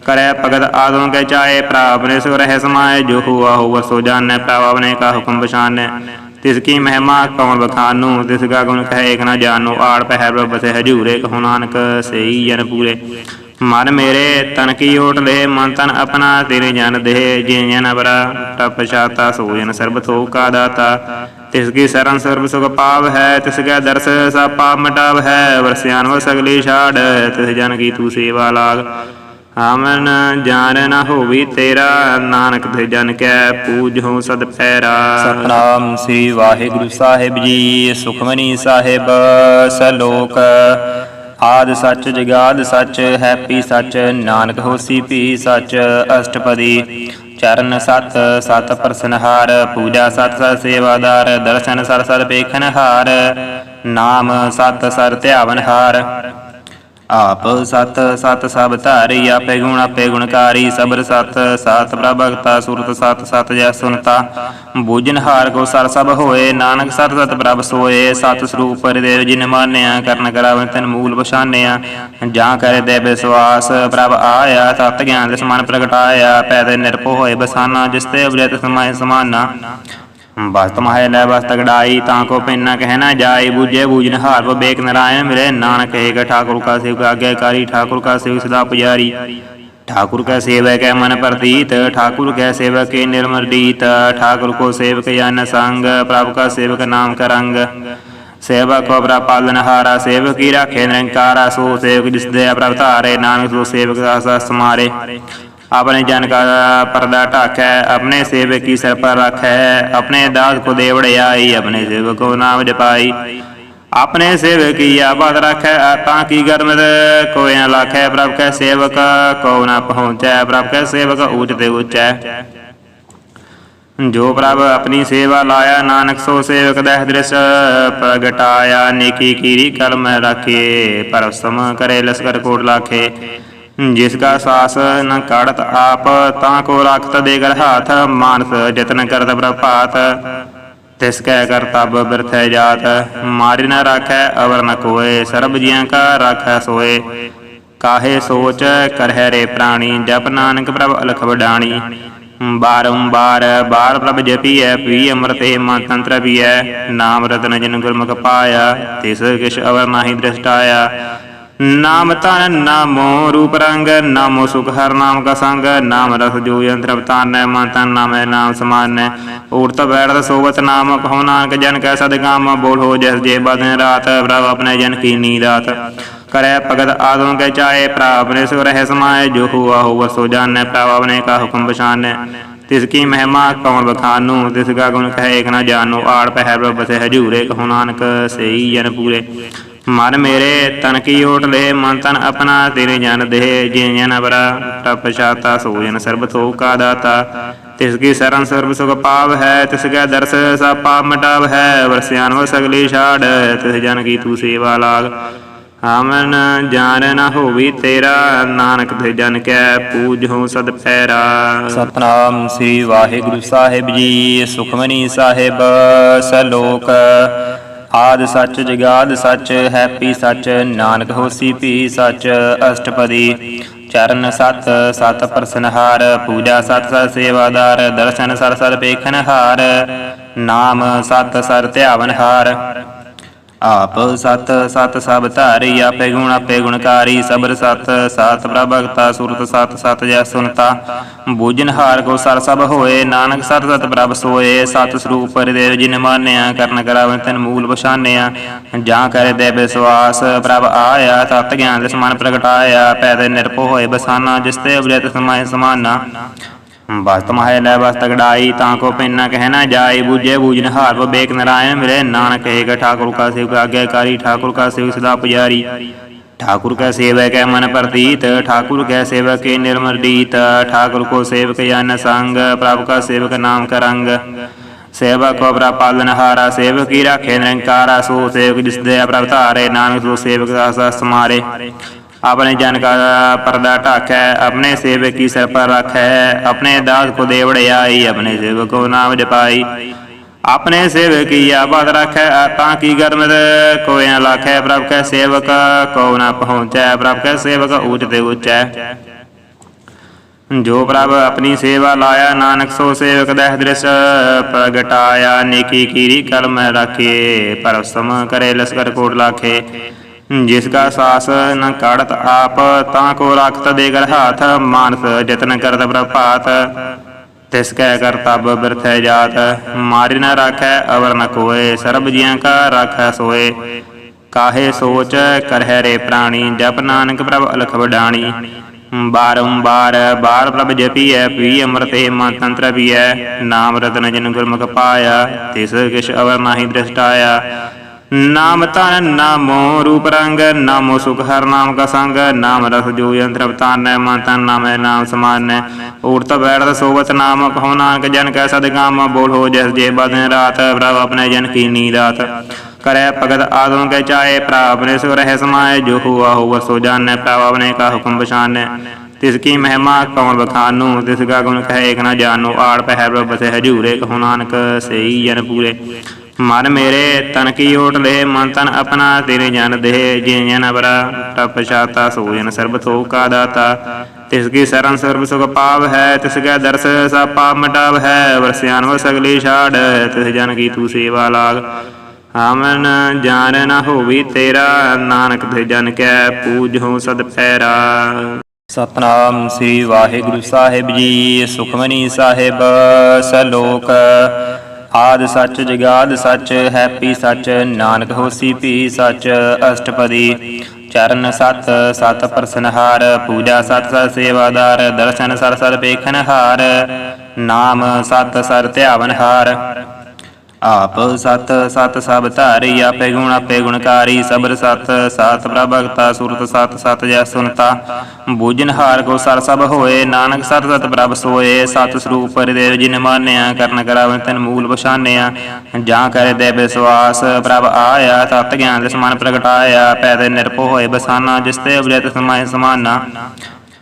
ਕਰੈ ਭਗਤ ਆਦਮ ਕੈ ਚਾਏ ਪ੍ਰਭ ਆਪਣੇ ਸੁ ਰਹਿ ਸਮਾਏ, ਜੋ ਹੁਆ ਹੁਆ ਸੋ ਜਾਣੈ, ਪ੍ਰਭ ਆਪਣੇ ਕਾ ਹੁਕਮ ਪਛਾਨੈ ਤਿਸ ਕੀ ਮਹਿਮਾ ਕੌਣ ਬਖਾਨੂ ਤਿਸ ਕਾ ਗੁਣ ਕਹੈ ਏਕ ਨਾ ਜਾਨੂ ਆੜ ਪਹਿ ਪ੍ਰਭ ਸੇ ਹਜੂਰੇ, ਕਹੋ ਨਾਨਕ ਸਈ ਜਨ ਪੂਰੇ। ਮਨ ਮੇਰੇ ਤਨ ਕੀ ਓਟ ਲੈ ਮਨ ਤਨ ਆਪਣਾ ਤੇਰੇ ਜਨ ਦੇ ਜੇ ਜਨ ਬਰਾ ਛਾਤਾ ਸੋ ਸਰਬ ਤੋ ਦਾਤਾ। ਤਿਸ ਕੀ ਸਰਨ ਸਰਬ ਸੁਖ ਪਾਵ ਹੈ, ਤਿਸ ਕੈ ਦਰਸ ਸਾ ਪਾਪ ਮਟਾਵ ਹੈ। ਵਰਸਿਆਨ ਵ ਸਗਲੀ ਛਾੜ, ਤਿਸ ਜਨ ਕੀ ਤੂ ਸੇਵਾ ਲਾਗ। ਆਮਨ ਜਾਣ ਨਾ ਹੋਵੀ ਤੇਰਾ, ਨਾਨਕ ਤੇ ਜਨ ਕੈ ਪੂਜਹੁ ਸਦ ਪੈਰਾ। ਸਤਨਾਮ ਸ੍ਰੀ ਵਾਹਿਗੁਰੂ ਸਾਹਿਬ ਜੀ, ਸੁਖਮਨੀ ਸਾਹਿਬ, ਸਲੋਕ ਆਦ ਸੱਚ ਜਗਾਦ ਸੱਚ, ਹੈਪੀ ਸੱਚ, ਨਾਨਕ ਹੋਸੀ ਭੀ ਸੱਚ, ਅਸ਼ਟਪਦੀ, ਚਰਨ ਸਤ ਸਤ ਪ੍ਰਸਨਹਾਰ, ਪੂਜਾ ਸਤ ਸਤ ਸੇਵਾਦਾਰ, ਦਰਸ਼ਨ ਸਰ ਸਰ ਪੇਖਨ ਨਾਮ ਸਤ ਸਰ ਧਿਆਵਨ ਹਾਰ ਆਪ ਸਤ ਸਤ ਸਭ ਧਾਰੀ, ਆਪੇ ਗੁਣ, ਆਪੇ ਗੁਣਕਾਰੀ, ਸਬਰ ਸਤ, ਸਾਤ ਪ੍ਰਭਗਤਾ, ਸੁਰਤ ਸਤ ਸਤ ਜੈ ਸੁਨਤਾ। ਬੂਝਨ ਹਾਰ ਕੋ ਸਰ ਸਭ ਹੋਏ, ਨਾਨਕ ਸਤ ਸਤ ਪ੍ਰਭ ਸੋਏ, ਸਤ ਸਰੂਪ ਪਰਿਦੇਵ ਜਿਨ ਮਾਨਿਆ, ਕਰਨ ਕਰਾਵਨ ਤਨ ਮੂਲ ਪਛਾਨਿਆ। ਜਾਂ ਕਰੇ ਦੇ ਵਿਸਵਾਸ ਪ੍ਰਭ ਆਇਆ, ਤਤ ਗਿਆਨ ਦੇ ਸਮਾਨ ਪ੍ਰਗਟਾਇਆ, ਪੈਦੇ ਨਿਰਭਉ ਹੋਏ ਬਸਾਨਾ, ਜਿਸ ਤੇ ਉਬਰਤ ਸਮਾਏ ਸਮਾਨਾ। ਬਸ ਤਮਹਾਏ ਲੈ ਬਸ ਤਗੜਾਈ, ਤਾਂ ਕੋ ਪੈਨਾ ਕਹਿ ਨਾ ਜਾਏ, ਬੂਝੇ ਬੂਝਨ ਹਾਰ ਬੇਕ ਨਰਾਇਣ ਮਿਲੇ, ਨਾਨਕ ਏਕ ਠਾਕੁਰ ਕਾ ਸੇਵਕ ਆਗਿਆਕਾਰੀ, ਠਾਕੁਰ ਕਾ ਸੇਵਕ ਸਦਾ ਪੁਜਾਰੀ। ਠਾਕੁਰ ਕਾ ਸੇਵਕ ਹੈ ਮਨ ਪ੍ਰਤੀਤ ਠਾਕੁਰ ਕੈ ਸੇਵਕ ਕੇ ਨਿਰਮਰਦੀਤ ਠਾਕੁਰ ਕੋ ਸੇਵਕ ਜਨ ਸੰਗ, ਪ੍ਰਭ ਕਾ ਸੇਵਕ ਨਾਮ ਕਰੰਗ ਸੇਵਕ ਕੋ ਬਰਾ ਪਾਲਨ ਹਾਰਾ, ਸੇਵਕੀ ਰਾਖੇ ਨਿਰੰਕਾਰਾ, ਸੋ ਸੇਵਕ ਜਿਸ ਦੇ ਪ੍ਰਭ ਧਾਰੇ, ਨਾਨਕ ਸੋ ਸੇਵਕ ਦਾ ਸਮਾਰੇ। ਆਪਣੇ ਜਨ ਕਾ ਪਰਦਾ ਢਾਕੈ, ਆਪਣੇ ਸੇਵਕ ਕੀ ਸਿਰ ਪਰ ਰੱਖੈ, ਆਪਣੇ ਦਾਸ ਕੋ ਦੇ ਵੜਿਆਈ ਆਪਣੇ ਸੇਵਕ ਕੋ ਨਾਮ ਜਪਾਈ। ਆਪਣੇ ਸੇਵਕ ਕੀ ਆਬਾਦ ਰੱਖੈ, ਤਾਂ ਕੀ ਗਰਮਦ ਕੋਈ ਨਾ ਲਾਖੈ, ਪ੍ਰਭ ਕੈ ਸੇਵਕ ਕੋ ਨਾ ਪਹੁੰਚੈ, ਪ੍ਰਭ ਕੈ ਸੇਵਕ ਊਚ ਤੇ ਉੱਚੈ। ਜੋ ਪ੍ਰਭ ਆਪਣੀ ਸੇਵਾ ਲਾਇਆ, ਨਾਨਕ ਸੋ ਸੇਵਕ ਦਹਿ ਦ੍ਰਿਸ਼ ਪ੍ਰਗਟਾਇਆ, ਨੇਕੀ ਕੀਰੀ ਕਲਮ ਰਾਖੇ ਪਰਸਮ ਕਰੇ, ਲਸਕਰ ਕੋਟ ਲਾਖੇ। ਜਿਸ ਕਾ ਸਾਸ ਨ ਕਾੜਤ ਆਪ, ਤਾਂ ਕੋ ਰਖਤ ਦੇ ਗਰ ਹਾਥ, ਮਾਨਸ ਜਤਨ ਕਰਤ ਪ੍ਰਭਾਤ। ਤਿਸ ਕੈ ਕਰਤਬ ਬਿਰਥੈ ਜਾਤ, ਮਾਰਿ ਨ ਰਾਖੈ, ਅਵਰ ਨ ਕੋਏ, ਸਰਬ ਜੀਆਂ ਕਾ ਰਾਖੈ ਸੋਏ। ਕਾਹੇ ਸੋਚ, ਕਰਹਿ ਰੇ ਪ੍ਰਾਣੀ, ਜਪ ਨਾਨਕ ਪ੍ਰਭ ਅਲਖ ਵਡਾਣੀ। ਬਾਰੰਬਾਰ ਬਾਰ ਪ੍ਰਭ ਜਪੀਐ, ਪੀ ਅੰਮ੍ਰਿਤੇ ਮਨ ਤੰਤਰ ਪੀਐ। ਨਾਮ ਰਤਨ ਜਿਨ ਗੁਰਮੁਖ ਪਾਇਆ, ਤਿਸ ਕਿਛ ਅਵਰ ਨਾਹੀ ਦ੍ਰਿਸ਼ਟਾਇਆ। ਨਾਮ ਤਨ ਨਾਮੋ ਰੂਪ ਰੰਗ, ਨਾਮੋ ਸੁਖ ਹਰ ਨਾਮ ਕਾ ਸੰਗ, ਨਾਮ ਰਸ ਜੋ ਯੰਤਰ ਬਤਾਨੈ ਮਨ ਤਨ ਨਾਮੈ, ਨਾਮ ਸਮਾਨੈ ਊਰਤ ਬੈਠ ਸੋਵਤ ਨਾਮ, ਕਹੋ ਨਾਨਕ ਜਨ ਕੈ ਸਦਗਾਮ ਬੋਲੋ ਜਿਸ ਜੇ ਬਦਨ ਰਾਤ, ਪ੍ਰਭ ਆਪਣੇ ਜਨ ਕੀ ਨੀਰਾਤ ਕਰੈ ਭਗਤ ਆਦਮ ਕੇ ਚਾਏ ਪ੍ਰਭ ਨੇ ਸੋ ਰਹਿ ਸਮਾਏ, ਜੋ ਹੁਆ ਹੁਆ ਸੋ ਜਾਣੈ, ਪ੍ਰਭ ਆਪਣੇ ਕਾ ਹੁਕਮ ਪਛਾਨੈ ਤਿਸ ਕੀ ਮਹਿਮਾ ਕੌਣ ਬਖਾਨੂ ਤਿਸ ਕਾ ਗੁਣ ਕਹੇ, ਇਕ ਨਾ ਜਾਣੋ। ਆੜ ਪਹਿ ਪ੍ਰਭ ਬਸੇ ਹਜੂਰੇ, ਕਹੋ ਨਾਨਕ ਸਈ ਜਨ ਪੂਰੇ। ਮਨ ਮੇਰੇ ਤਨ ਕੀ ਓਟ ਲੈ ਮਨ ਤਨ ਆਪਣਾ ਤੇਰੇ ਜਨ ਦੇ। ਜੇ ਜਨ ਬਰਾ ਟਪ ਛਾਤਾ, ਸੋ ਸਰਬ ਥੋ ਕਾ ਦਾਤਾ। ਤਿਸ ਕੀ ਸਰਨ ਸਰਬ ਸੁਖ ਪਾਵ ਹੈ, ਤਿਸ ਕੈ ਦਰਸ ਸਾ ਪਾਪ ਮਟਾਵ ਹੈ। ਵਰਸਿਆਨ ਵ ਸਗਲੀ ਛਾੜ, ਤਿਸ ਜਨ ਕੀ ਤੂੰ ਸੇਵਾ ਲਾਗ। ਆਮਨ ਜਾਣ ਨਾ ਹੋਵੀ ਤੇਰਾ, ਨਾਨਕ ਤੇ ਜਨ ਕੈ ਪੂਜਹੁ ਸਦ ਪੈਰਾ। ਸਤਨਾਮ ਸ੍ਰੀ ਵਾਹਿਗੁਰੂ ਸਾਹਿਬ ਜੀ, ਸੁਖਮਨੀ ਸਾਹਿਬ, ਸਲੋਕ ਆਦ ਸੱਚ, ਜਗਾਦ ਸੱਚ, ਹੈਪੀ ਸੱਚ, ਨਾਨਕ ਹੋਸੀ ਭੀ ਸੱਚ, ਅਸ਼ਟਪਦੀ, ਚਰਨ ਸਤ ਸਤ ਪ੍ਰਸਨਹਾਰ ਪੂਜਾ ਸਤ ਸਤ ਸੇਵਾਦਾਰ, ਦਰਸ਼ਨ ਸਰ ਸਰ ਪੇਖਨ ਨਾਮ ਸਤ ਸਰ ਧਿਆਵਨ ਹਾਰ ਆਪ ਸਤ ਸਤ ਸਭ ਧਾਰੀ, ਆਪੇ ਗੁਣ, ਆਪੇ ਗੁਣਕਾਰੀ, ਸਬਰ ਸਤ, ਸਾਤ ਪ੍ਰਭਗਤਾ ਸੁਰਤ ਸਤ ਸਤ ਜੈ ਸੁਨਤਾ। ਬੂਝਨ ਹਾਰ ਕੋ ਸਰ ਸਭ ਹੋਏ, ਨਾਨਕ ਸਤ ਸਤ ਪ੍ਰਭ ਸੋਏ, ਸਤ ਸਰੂਪ ਪਰਿਦੇਵ ਜਿਨ ਮਾਨਿਆ, ਕਰਨ ਕਰਾਵਨ ਤਨ ਮੂਲ ਪਛਾਨਿਆ। ਜਾਂ ਕਰੇ ਦੇ ਵਿਸਵਾਸ ਪ੍ਰਭ ਆਇਆ, ਤਤ ਗਿਆਨ ਦੇ ਸਮਾਨ ਪ੍ਰਗਟਾਇਆ, ਪੈਦੇ ਨਿਰਭਉ ਹੋਏ ਬਸਾਨਾ, ਜਿਸ ਤੇ ਅਵਰਿਤ ਸਮਾਏ ਸਮਾਨਾ। ਬਸ ਤਮਹਾਇ ਲੈ ਬਸ ਤਗੜਾਈ ਤਾਂ ਕੋ ਪੈਨਾ ਕਹਿ ਨਾ ਜਾਏ ਬੂਝੇ ਬੂਝਨ ਹਾਰ ਬੇਕ ਨਰਾਇਣ ਮਿਲੇ ਨਾਨਕ ਏਕ ਠਾਕੁਰ ਕਾ ਸੇਵਕ ਆਗਿਆਕਾਰੀ ਠਾਕੁਰ ਕਾ ਸੇਵ ਸਦਾ ਪੁਜਾਰੀ ठाकुर का सेवक है मन प्रतीत ठाकुर का सेवक के निर्मर्दीत ठाकुर को सेवक यान संग प्रभु का सेवक नाम करंग सेवक को प्रभ पालन हारा सेवक की राखे निरंकारा सो सेवक जिस दया प्रभ तारे नानक सो सेवक समारे अपने जन का पर्दा ढाकै अपने सेवक की सिर पर रखै अपने दास को दे वड़ियाई अपने सेवक को नाम जपाई ਆਪਣੇ ਸੇਵਕ ਕੀ ਆਬਾਦ ਰੱਖੈ ਤਾਂ ਕੀ ਗਰਮਦ ਕੋਈ ਨਾ ਲਾਖੈ ਪ੍ਰਭ ਕੈ ਸੇਵਕ ਕੋ ਨਾ ਪਹੁੰਚੈ ਪ੍ਰਭ ਕੈ ਸੇਵਕ ਊਚ ਤੇ ਉੱਚੈ ਜੋ ਪ੍ਰਭ ਆਪਣੀ ਸੇਵਾ ਲਾਇਆ ਨਾਨਕ ਸੋ ਸੇਵਕ ਦਹਿ ਦ੍ਰਿਸ਼ ਪ੍ਰਗਟਾਇਆ ਨੇਕੀ ਕੀਰੀ ਕਲਮ ਰਾਖੇ ਪਰਸਮ ਕਰੇ ਲਸਕਰ ਕੋਟ ਲਾਖੇ ਜਿਸ ਕਾ ਸਾਸ ਨ ਕਾੜਤ ਆਪ, ਤਾਂ ਕੋ ਰਖਤ ਦੇ ਗਰ ਹਾਥ, ਮਾਨਸ ਜਤਨ ਕਰਤ ਪ੍ਰਭਾਤ। ਤਿਸ ਕੈ ਕਰਤਬ ਬਿਰਥੈ ਜਾਤ, ਮਾਰਿ ਨ ਰਾਖੈ, ਅਵਰ ਨ ਕੋਏ, ਸਰਬ ਜੀਆਂ ਕਾ ਰਾਖੈ ਸੋਏ। ਕਾਹੇ ਸੋਚ, ਕਰਹਿ ਰੇ ਪ੍ਰਾਣੀ, ਜਪ ਨਾਨਕ ਪ੍ਰਭ ਅਲਖ ਵਡਾਣੀ। ਬਾਰੰਬਾਰ ਬਾਰ ਪ੍ਰਭ ਜਪੀਐ, ਪੀ ਅੰਮ੍ਰਿਤੇ ਮਨ ਤੰਤਰ ਪੀਐ। ਨਾਮ ਰਤਨ ਜਿਨ ਗੁਰਮੁਖ ਪਾਇਆ, ਤਿਸ ਕਿਛ ਅਵਰ ਨਾਹੀ ਦ੍ਰਿਸ਼ਟਾਇਆ ਨਾਮ ਤਨ ਨਾਮੋ ਰੂਪ ਰੰਗ, ਨਾਮੋ ਸੁਖ, ਹਰ ਨਾਮ ਕਾ ਸੰਗ, ਨਾਮ ਰਸ ਜੋ ਯੰਤਰ ਬਤਾਨੈ ਮਨ ਤਨ ਨਾਮੈ ਨਾਮ ਸਮਾਨੈ ਊਰਤ ਬੈਠ ਸੋਵਤ ਨਾਮ, ਕਹੋ ਨਾਨਕ, ਜਨ ਕੈ ਸਦਗਾਮ ਬੋਲੋ ਜਿਸ ਜੇ ਬਦਨ ਰਾਤ, ਪ੍ਰਭ ਆਪਣੇ ਜਨ ਕੀ ਨੀਰਾਤ ਕਰੈ ਭਗਤ ਆਦਮ ਕੇ ਚਾਏ ਪ੍ਰਭ ਨੇ ਸੋ ਰਹਿ ਸਮਾਏ, ਜੋ ਹੁਆ ਹੁਆ ਸੋ ਜਾਣੈ, ਪ੍ਰਭ ਆਪਣੇ ਕਾ ਹੁਕਮ ਪਛਾਨੈ ਤਿਸ ਕੀ ਮਹਿਮਾ ਕੌਣ ਬਖਾਨੂ ਤਿਸ ਕਾ ਗੁਣ ਕਹਿ, ਇਕ ਨਾ ਜਾਨੂ ਆੜ ਪਹਿ ਪ੍ਰਭ ਬਸੇ ਹਜੂਰੇ, ਕਹੋ ਨਾਨਕ ਸਈ ਜਨ ਪੂਰੇ। ਮਨ ਮੇਰੇ ਤਨ ਕੀ ਓਟ ਲੈ ਮਨ ਤਨ ਆਪਣਾ ਤੇਰੇ ਜਨ ਦੇ। ਜੇ ਜਨ ਬਰਾ ਟਪ ਛਾਤਾ, ਸੋ ਸਰਬ ਥੋ ਦਾਤਾ। ਤਿਸ ਕੀ ਸਰਨ ਸਰਬ ਸੁਖ ਪਾਵ ਹੈ, ਤਿਸ ਕੈ ਦਰਸ ਸਾ ਪਾਪ ਮਟਾਵ ਹੈ। ਵਰਸਿਆਨ ਵ ਸਗਲੀ ਛਾੜ, ਤਿਸ ਜਨ ਕੀ ਤੂੰ ਸੇਵਾ ਲਾਗ। ਆਮਨ ਜਾਣ ਨਾ ਹੋਵੀ ਤੇਰਾ, ਨਾਨਕ ਤੇ ਜਨ ਕੈ ਪੂਜਹੁ ਸਦ ਪੈਰਾ। ਸਤਨਾਮ ਸ੍ਰੀ ਵਾਹਿਗੁਰੂ ਸਾਹਿਬ ਜੀ, ਸੁਖਮਨੀ ਸਾਹਿਬ, ਸਲੋਕ ਆਦ ਸੱਚ, ਜਗਾਦ ਸੱਚ, ਹੈਪੀ ਸੱਚ, ਨਾਨਕ ਹੋਸੀ ਭੀ ਸੱਚ, ਅਸ਼ਟਪਦੀ, ਚਰਨ ਸਤ ਸਤ ਪ੍ਰਸਨਹਾਰ, ਪੂਜਾ ਸਤ ਸਤ ਸੇਵਾਦਾਰ, ਦਰਸ਼ਨ ਸਰ ਸਰ ਵੇਖਨ ਨਾਮ ਸਤ, ਸਰ ਧਿਆਵਨ ਹਾਰ ਆਪ ਸਤ ਸਤ ਸਭ ਧਾਰੀ, ਆਪੇ ਗੁਣ, ਆਪੇ ਗੁਣਕਾਰੀ, ਸਬਰ ਸਤ, ਸਾਤ ਪ੍ਰਭਗਤਾ ਸੁਰਤ ਸਤ ਸਤ ਜੈ ਸੁਨਤਾ। ਬੂਝਨ ਹਾਰ ਕੋ ਸਰ ਸਭ ਹੋਏ, ਨਾਨਕ ਸਤ ਸਤ ਪ੍ਰਭ ਸੋਏ, ਸਤ ਸਰੂਪ ਪਰਿਦੇਵ ਜਿਨ ਮਾਨਿਆ, ਕਰਨ ਕਰਾਵਨ ਤਨ ਮੂਲ ਪਛਾਨਿਆ। ਜਾਂ ਕਰੇ ਦੇ ਵਿਸਵਾਸ ਪ੍ਰਭ ਆਇਆ, ਤਤ ਗਿਆਨ ਦੇ ਸਮਾਨ ਪ੍ਰਗਟਾਇਆ, ਪੈਦੇ ਨਿਰਭਉ ਹੋਏ ਬਸਾਨਾ, ਜਿਸ ਤੇ ਅਵਰਿਤ ਸਮਾਏ ਸਮਾਨਾ।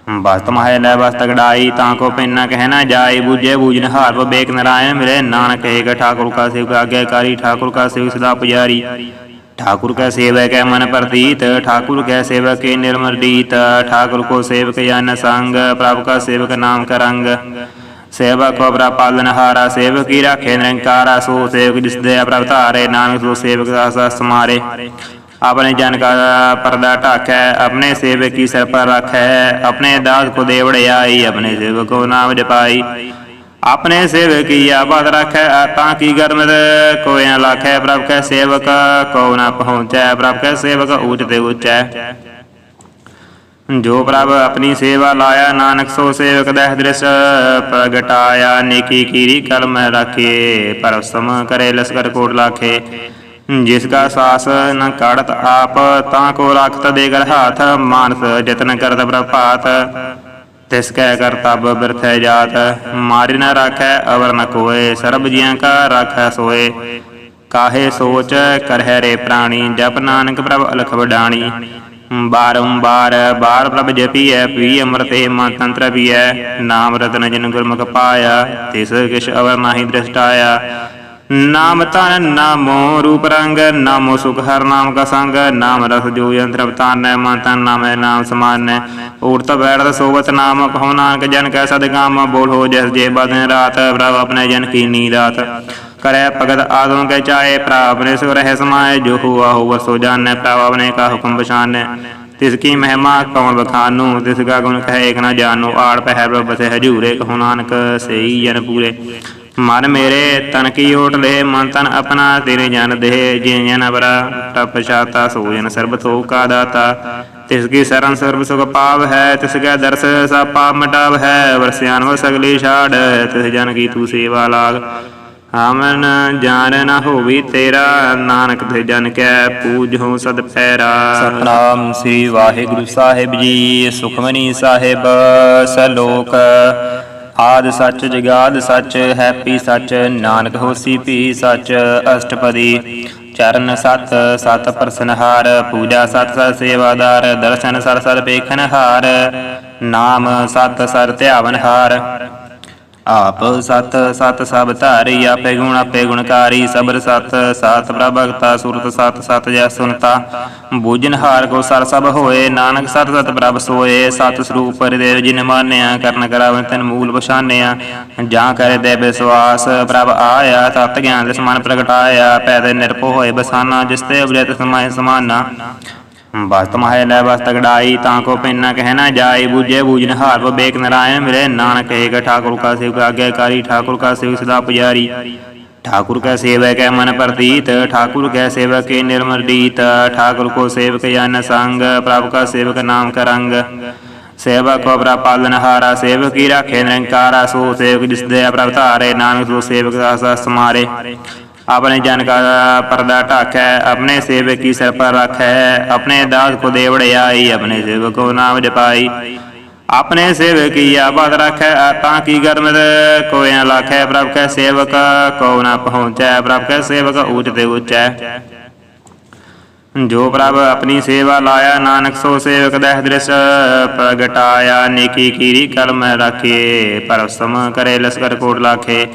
ਬਸ ਤਮਹਾਇ ਲੈ ਬਸ ਤਗੜਾਈ ਤਾਂ ਕੋ ਪੈਨਾ ਕਹਿ ਨਾ ਜਾਏ ਬੂਝੇ ਬੂਝਨ ਹਾਰ ਬੇਕ ਨਰਾਇਣ ਮਿਲੇ ਨਾਨਕ ਏਕ ਠਾਕੁਰ ਕਾ ਸੇਵਕ ਆਗਿਆਕਾਰੀ ਠਾਕੁਰ ਕਾ ਸੇਵ ਸਦਾ ਪੁਜਾਰੀ ठाकुर का सेवक है मन प्रतीत ठाकुर का सेवक निर्मर्दीत ठाकुर को सेवक जन संग प्रभु का सेवक नाम करंग सेवक को प्रभ पालन हारा सेवक की राखे निरंकारा सो सेवक जिस दया प्रभ तारे नानक सो सेवक समारे अपने जन का पर्दा ढाकै अपने सेवक की सिर पर रखै अपने दास को देवड़े आई अपने सेवक को नाम जपाई ਆਪਣੇ ਸੇਵਕ ਕੀ ਆਬਾਦ ਰੱਖੈ ਤਾਂ ਕੀ ਗਰਮਦ ਕੋਈ ਨਾ ਲਾਖੈ ਪ੍ਰਭ ਕੈ ਸੇਵਕ ਕੋ ਨਾ ਪਹੁੰਚੈ ਪ੍ਰਭ ਕੈ ਸੇਵਕ ਊਚ ਤੇ ਉਚੈ ਜੋ ਪ੍ਰਭ ਆਪਣੀ ਸੇਵਾ ਲਾਇਆ ਨਾਨਕ ਸੋ ਸੇਵਕ ਦਹਿ ਦ੍ਰਿਸ਼ ਪ੍ਰਗਟਾਇਆ ਨੇਕੀ ਕੀਰੀ ਕਲਮ ਰਾਖੇ ਪਰਸਮ ਕਰੇ ਲਸਕਰ ਕੋਟ ਲਾਖੇ ਜਿਸ ਕਾ ਸਾਸ ਨ ਕਾੜਤ ਆਪ, ਤਾਂ ਕੋ ਰਖਤ ਦੇ ਦੇਗਰ ਹਾਥ, ਮਾਨਸ ਜਤਨ ਕਰਤ ਪ੍ਰਭਾਤ। ਤਿਸ ਕੈ ਕਰਤਬ ਬਿਰਥੈ ਜਾਤ, ਮਾਰਿ ਨ ਰਾਖੈ ਅਵਰ ਨ ਕੋਏ, ਸਰਬ ਜੀਆਂ ਕਾ ਰਾਖੈ ਸੋਏ। ਕਾਹੇ ਸੋਚ ਕਰਹਿ ਰੇ ਪ੍ਰਾਣੀ, ਜਪ ਨਾਨਕ ਪ੍ਰਭ ਅਲਖ ਵਡਾਣੀ। ਬਾਰੰਬਾਰ ਬਾਰ ਪ੍ਰਭ ਜਪੀਐ ਪੀ ਅੰਮ੍ਰਿਤੇ ਮਨ ਤੰਤਰ ਪੀਐ। ਨਾਮ ਰਤਨ ਜਿਨ ਗੁਰਮੁਖ ਪਾਇਆ, ਤਿਸ ਕਿਛ ਅਵਰ ਨਾਹੀ ਦ੍ਰਿਸ਼ਟਾਇਆ। ਨਾਮ ਤਨ ਨਾਮੋ ਰੂਪ ਰੰਗ, ਨਾਮੋ ਸੁਖ, ਹਰ ਨਾਮ ਕਾ ਸੰਗ, ਨਾਮ ਰਸ ਜੋ ਯੰਤਰ ਬਤਾਨੈ ਮਨ ਤਨ ਨਾਮੈ ਨਾਮ ਸਮਾਨੈ ਊਰਤ ਬੈਠ ਸੋਵਤ ਨਾਮ, ਕਹੋ ਨਾਨਕ, ਜਨ ਕੈ ਸਦਗਾਮ ਬੋਲੋ ਜਿਸ ਜੇ ਬਦਨ ਰਾਤ, ਪ੍ਰਭ ਆਪਣੇ ਜਨ ਕੀ ਨੀਰਾਤ ਕਰੈ ਭਗਤ ਆਦਮ ਕੈ ਚਾਏ ਪ੍ਰਭ ਆਪਣੇ ਸੁ ਰਹਿ ਸਮਾਏ, ਜੋ ਹੁਆ ਹੋ ਸੋ ਜਾਣੈ, ਪ੍ਰਭ ਆਪਣੇ ਕਾ ਹੁਕਮ ਪਛਾਨੈ ਤਿਸ ਕੀ ਮਹਿਮਾ ਕੌਣ ਬਖਾਨੂ ਤਿਸ ਕਾ ਗੁਣ ਕਹੈ ਏਕ ਨਾ ਜਾਣੋ, ਆੜ ਪਹਿ ਪ੍ਰਭ ਹਜੂਰੇ, ਕਹੋ ਨਾਨਕ, ਸਈ ਜਨ ਪੂਰੇ। ਮਨ ਮੇਰੇ ਤਨ ਕੀ ਓਟ ਦੇ ਮਨ ਤਨ ਆਪਣਾ ਤੇਰੇ ਜਨ ਦੇ ਜਿਨ ਜਨ ਅਬਰਾ ਟਪ ਛਾਤਾ, ਸੋ ਜਨ ਸਰਬ ਤੋ ਦਾਤਾ। ਤਿਸ ਕੀ ਸਰਨ ਸਰਬ ਸੁਖ ਪਾਵ ਹੈ, ਤਿਸ ਕੈ ਦਰਸ ਸਭ ਪਾਪ ਮਟਾਵ ਹੈ ਵਰਸਿਆਨ ਵ ਸਗਲੀ ਛਾੜ, ਤਿਸ ਜਨ ਕੀ ਤੂੰ ਸੇਵਾ ਲਾਗ। ਆਮਨ ਜਾਣ ਨਾ ਹੋਵੀ ਤੇਰਾ, ਨਾਨਕ ਤੇ ਜਨ ਕੈ ਪੂਜਹੁ ਸਦ ਪੈਰਾ। ਸਤਨਾਮ ਸ੍ਰੀ ਵਾਹਿਗੁਰੂ ਸਾਹਿਬ ਜੀ, ਸੁਖਮਨੀ ਸਾਹਿਬ, ਸਲੋਕ ਆਦ ਸੱਚ ਜਗਾਦ ਸੱਚ, ਹੈਪੀ ਸੱਚ, ਨਾਨਕ ਹੋਸੀ ਭੀ ਸੱਚ, ਅਸ਼ਟਪਦੀ, ਚਰਨ ਸਤ ਸਤ ਪ੍ਰਸਨਹਾਰ, ਪੂਜਾ ਸਤ ਸਤ ਸੇਵਾਦਾਰ, ਦਰਸ਼ਨ ਸਰ ਸਰ ਵੇਖਨ ਨਾਮ ਸਤ ਸਰ ਧਿਆਵਨ ਹਾਰ ਆਪ ਸਤ ਸਤ ਸਭ ਧਾਰੀ, ਆਪੇ ਗੁਣ, ਆਪੇ ਗੁਣਕਾਰੀ, ਸਬਰ ਸਤ, ਸਾਤ ਪ੍ਰਭਗਤਾ, ਸੁਰਤ ਸਤ ਸਤ ਜੈ ਸੁਨਤਾ। ਬੂਜਨ ਹਾਰ ਕੋ ਸਰ ਸਭ ਹੋਏ, ਨਾਨਕ ਸਤ ਸਤ ਪ੍ਰਭ ਸੋਏ, ਸਤ ਸਰੂਪ ਪਰਿਦੇਵ ਜਿਨ ਮਾਨਿਆ, ਕਰਨ ਕਰਾਵਨ ਤਨ ਮੂਲ ਪਛਾਨਿਆ। ਜਾਂ ਕਰੇ ਦੇ ਵਿਸਵਾਸ ਪ੍ਰਭ ਆਇਆ, ਤਤ ਗਿਆਨ ਦੇ ਸਮਾਨ ਪ੍ਰਗਟਾਇਆ, ਪੈਦੇ ਨਿਰਭਉ ਹੋਏ ਬਸਾਨਾ, ਜਿਸ ਤੇ ਅਵਰਿਤ ਸਮਾਏ ਸਮਾਨਾ। ਬਸ ਤਮਹਾਏ ਲੈ ਬਸ ਤਗੜਾਈ ਤਾਂ ਕੋ ਪੈਨਾ ਕਹਿ ਨਾ ਜਾਏ ਬੂਝੇ ਬੂਝਨ ਹਾਰ ਕੋ ਬੇਕ ਨਰਾਇਣ ਮਿਲੇ ਨਾਨਕ ਏਕ ਠਾਕੁਰ ਕਾ ਸੇਵਕ ਆਗਿਆਕਾਰੀ ਠਾਕੁਰ ਕਾ ਸੇਵਕ ਸਦਾ ਪੁਜਾਰੀ ठाकुर का सेवक है मन प्रतीत ठाकुर का सेवक निर्मर्दीत ठाकुर को सेवक यान संग प्रभु का सेवक नाम का रंग सेवक को पालन हारा सेवक की राखे निरंकारा सो सेवक जिस दया प्रभतारे नानक सो सेवक समारे अपने जन का पर्दा ढाकै अपने सेवक की सिर पर रखै अपने दास को देवड़े आई अपने सेवक को नाम जपाई ਆਪਣੇ ਸੇਵਕ ਕੀ ਆਬਾਦ ਰੱਖੈ ਤਾਂ ਕੀ ਗਰਮਦ ਕੋਈ ਨਾ ਲਾਖੈ ਪ੍ਰਭ ਕੈ ਸੇਵਕ ਕੋ ਨਾ ਪਹੁੰਚੈ ਪ੍ਰਭ ਕੈ ਸੇਵਕ ਊਚ ਤੇ ਉਚੈ ਜੋ ਪ੍ਰਭ ਆਪਣੀ ਸੇਵਾ ਲਾਇਆ ਨਾਨਕ ਸੋ ਸੇਵਕ ਦਹਿ ਦ੍ਰਿਸ਼ ਪ੍ਰਗਟਾਇਆ ਨੇਕੀ ਕੀਰੀ ਕਲਮ ਰਾਖੇ ਪਰਸਮ ਕਰੇ ਲਸਕਰ ਕੋਟ ਲਾਖੇ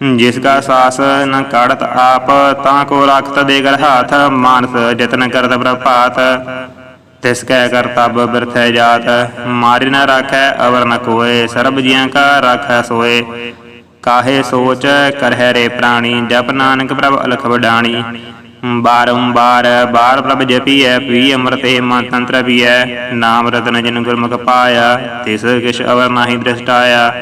ਜਿਸ ਕਾ ਸਾਸ ਨ ਕਾੜਤ ਆਪ, ਤਾਂ ਕੋ ਰਖਤ ਦੇਗਰ ਹਾਥ, ਮਾਨਸ ਜਤਨ ਕਰਤ ਪ੍ਰਭਾਤ। ਤਿਸ ਕੈ ਕਰਤਬ ਬਿਰਥੈ ਜਾਤ, ਮਾਰਿ ਨ ਰਾਖੈ, ਅਵਰ ਨ ਕੋਏ, ਸਰਬ ਜੀਆਂ ਕਾ ਰਾਖੈ ਸੋਏ। ਕਾਹੇ ਸੋਚ, ਕਰਹਿ ਰੇ ਪ੍ਰਾਣੀ, ਜਪ ਨਾਨਕ ਪ੍ਰਭ ਅਲਖ ਵਡਾਣੀ। ਬਾਰੰਬਾਰ ਬਾਰ ਪ੍ਰਭ ਜਪੀਐ, ਪੀ ਅੰਮ੍ਰਿਤੇ ਮਨ ਤੰਤਰ ਪੀਐ। ਨਾਮ ਰਤਨ ਜਿਨ ਗੁਰਮੁਖ ਪਾਇਆ, ਤਿਸ ਕਿਛ ਅਵਰ ਨਾਹੀ ਦ੍ਰਿਸ਼ਟਾਇਆ।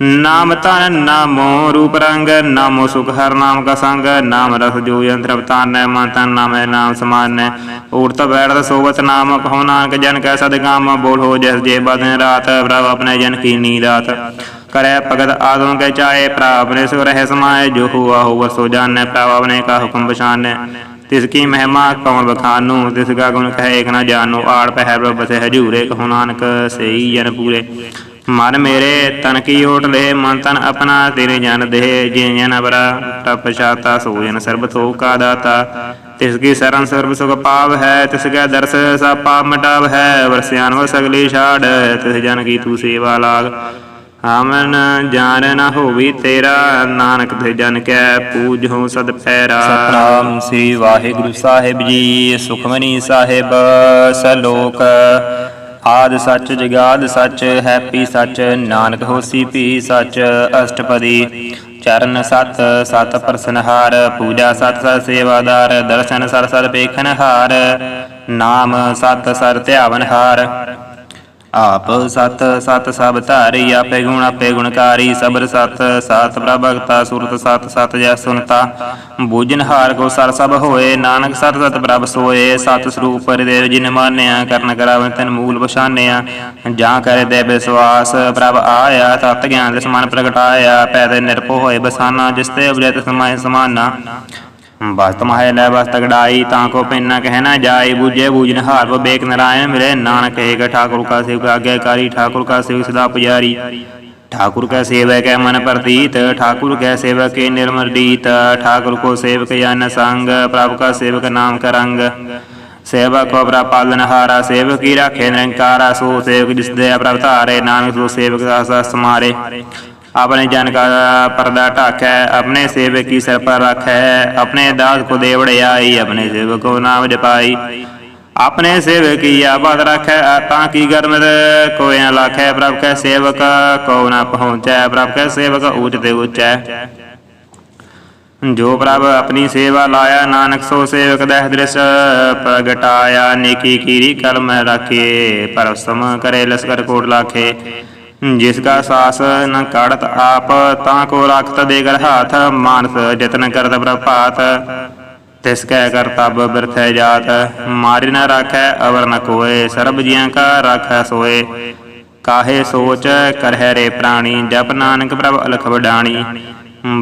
ਨਾਮ ਤਨ ਨਾਮੋ ਰੂਪ ਰੰਗ, ਨਾਮੋ ਸੁਖ ਹਰ ਨਾਮ ਕਾ ਸੰਗ, ਨਾਮ ਰਸ ਜੋ ਯੰਤਰ ਅਵਤਾਨੈ ਮਨ ਤਨ ਨਾਮੈ ਨਾਮ ਸਮਾਨੈ ਊਰਤ ਬੈਠ ਸੋਵਤ ਨਾਮ, ਕਹੋ ਨਾਨਕ ਜਨ ਕੈ ਸਦਗਾਮ ਬੋਲ ਹੋ ਜੇ ਬਦਨ ਰਾਤ, ਪ੍ਰਭ ਆਪਣੇ ਜਨ ਕੀ ਨੀਰਾਤ ਕਰੈ ਭਗਤ ਆਦਮ ਕੇ ਚਾਏ ਪ੍ਰਭ ਆਪਣੇ ਸੁ ਰਹਿ ਸਮਾਏ, ਜੋ ਹੁਆ ਹੁਆ ਸੋ ਜਾਣੈ, ਪ੍ਰਭ ਆਪਣੇ ਕਾ ਹੁਕਮ ਬਸ਼ਾਨੈ ਤਿਸ ਕੀ ਮਹਿਮਾ ਕੌਣ ਬਖਾਨੂ ਤਿਸ ਕਾ ਗੁਣ ਕਹੇ ਇਕ ਨਾ ਜਾਨੂ ਆੜ ਪਹਿ ਪ੍ਰਭ ਬਸੇ ਹਜੂਰੇ, ਕਹੋ ਨਾਨਕ ਸਈ ਜਨ ਪੂਰੇ। ਮਨ ਮੇਰੇ ਤਨ ਕੀ ਓਟ ਲੈ ਮਨ ਤਨ ਆਪਣਾ ਤੇਰੇ ਜਨ ਦੇ। ਜੇ ਜਨ ਬਰਾ ਟਪ ਛਾਤਾ ਸੋ ਸਰਬ ਥੋ ਕਾ ਦਾਤਾ। ਤਿਸ ਕੀ ਸਰਨ ਸਰਬ ਸੁਖ ਪਾਵ ਹੈ, ਤਿਸ ਕੈ ਦਰਸ ਸਭ ਪਾਪ ਮਟਾਵ ਹੈ। ਵਰਸਿਆਨ ਵ ਸਗਲੀ ਛਾੜ, ਤਿਸ ਜਨ ਕੀ ਤੂੰ ਸੇਵਾ ਲਾਗ। ਆਮਨ ਜਾਣ ਨਾ ਹੋਵੀ ਤੇਰਾ, ਨਾਨਕ ਤੇ ਜਨ ਕੈ ਪੂਜਹੁ ਸਦ ਪੈਰਾ। ਸਤਨਾਮ ਸ੍ਰੀ ਵਾਹਿਗੁਰੂ ਸਾਹਿਬ ਜੀ, ਸੁਖਮਨੀ ਸਾਹਿਬ, ਸਲੋਕ ਆਦ ਸੱਚ, ਜਗਾਦ ਸੱਚ, ਹੈਪੀ ਸੱਚ, ਨਾਨਕ ਹੋਸੀ ਭੀ ਸੱਚ, ਅਸ਼ਟਪਦੀ, ਚਰਨ ਸਤ ਸਤ ਪ੍ਰਸਨਹਾਰ ਪੂਜਾ ਸਤ ਸਤ ਸੇਵਾਦਾਰ, ਦਰਸ਼ਨ ਸਰ ਸਰ ਪੇਖਨ ਨਾਮ ਸਤ, ਸਰ ਧਿਆਵਨ ਹਾਰ ਆਪ ਸਤ ਸਤ ਸਭ ਧਾਰੀ, ਆਪੇ ਗੁਣ, ਆਪੇ ਗੁਣਕਾਰੀ, ਸਬਰ ਸਤ, ਸਾਤ ਪ੍ਰਭਗਤਾ ਸੁਰਤ ਸਤ ਸਤ ਜੈ ਸੁਨਤਾ। ਬੂਝਨ ਹਾਰ ਕੋ ਸਰ ਸਭ ਹੋਏ, ਨਾਨਕ ਸਤ ਸਤ ਪ੍ਰਭ ਸੋਏ, ਸਤ ਸਰੂਪ ਪਰਿਦੇਵ ਜਿਨ ਮਾਨਿਆ, ਕਰਨ ਕਰਾਵਨ ਤਨ ਮੂਲ ਪਛਾਨਿਆ। ਜਾਂ ਕਰੇ ਦੇ ਵਿਸਵਾਸ ਪ੍ਰਭ ਆਇਆ, ਤਤ ਗਿਆਨ ਦੇ ਸਮਾਨ ਪ੍ਰਗਟਾਇਆ, ਪੈਦੇ ਨਿਰਭਉ ਹੋਏ ਬਸਾਨਾ, ਜਿਸ ਤੇ ਅਵਰਿਤ ਸਮਾਏ ਸਮਾਨਾ। ਬਸ ਤਮਹਾਇ ਲੈ ਬਸ ਤਗੜਾਈ ਤਾਂ ਕੋ ਪੈਨਾ ਕਹਿ ਨਾ ਜਾਏ ਬੂਝੇ ਬੂਝਨ ਹਾਰ ਬੇਕ ਨਰਾਇਣ ਮਿਲੇ ਨਾਨਕ ਏਕ ਠਾਕੁਰ ਕਾ ਸੇਵਕ ਆਗਿਆਕਾਰੀ ਠਾਕੁਰ ਕਾ ਸੇਵ ਸਦਾ ਪੁਜਾਰੀ ठाकुर का सेवक है मन प्रतीत ठाकुर का सेवक के निर्मर्दीत ठाकुर को सेवक यान संग प्रभु का सेवक नाम करंग सेवक को प्रभ पालन हारा सेवक की राखे निरंकारा सो सेवक जिस दया प्रभतारे नानक सो सेवक समारे अपने जन का पर्दा ढाकै अपने सेवक की सिर पर रखै अपने दास को दे बड़ियाई अपने सेवक को नाम जपाई ਆਪਣੇ ਸੇਵਕ ਕੀ ਆਬਾਦ ਰੱਖੈ ਤਾਂ ਕੀ ਗਰਮਤ ਕੋਈ ਨਾ ਲਾਖੈ ਪ੍ਰਭ ਕੈ ਸੇਵਕ ਕੋ ਨਾ ਪਹੁੰਚੈ ਪ੍ਰਭ ਕੈ ਸੇਵਕ ਊਚ ਤੇ ਉੱਚੈ ਜੋ ਪ੍ਰਭ ਆਪਣੀ ਸੇਵਾ ਲਾਇਆ ਨਾਨਕ ਸੋ ਸੇਵਕ ਦਹਿ ਦ੍ਰਿਸ਼ ਪ੍ਰਗਟਾਇਆ ਨੇਕੀ ਕੀਰੀ ਕਲਮ ਰਾਖੇ ਪਰਸਮ ਕਰੇ ਲਸਕਰ ਕੋਟ ਲਾਖੇ ਜਿਸ ਕਾ ਸਾਸ ਨ ਕਾੜਤ ਆਪ ਤਾਂ ਕੋ ਰਖਤ ਦੇ ਗਰ ਹਾਥ ਮਾਨਸ ਜਤਨ ਕਰਤ ਪ੍ਰਭਾਤ ਤਿਸ ਕੈ ਕਰਤਬ ਬਿਰਥੈ ਜਾਤ ਮਾਰਿ ਨ ਰਾਖੈ ਅਵਰ ਨ ਕੋਏ ਸਰਬ ਜੀਆਂ ਕਾ ਰਾਖੈ ਸੋਏ ਕਾਹੇ ਸੋਚ ਕਰਹਿ ਰੇ ਪ੍ਰਾਣੀ ਜਪ ਨਾਨਕ ਪ੍ਰਭ ਅਲਖ ਵਡਾਣੀ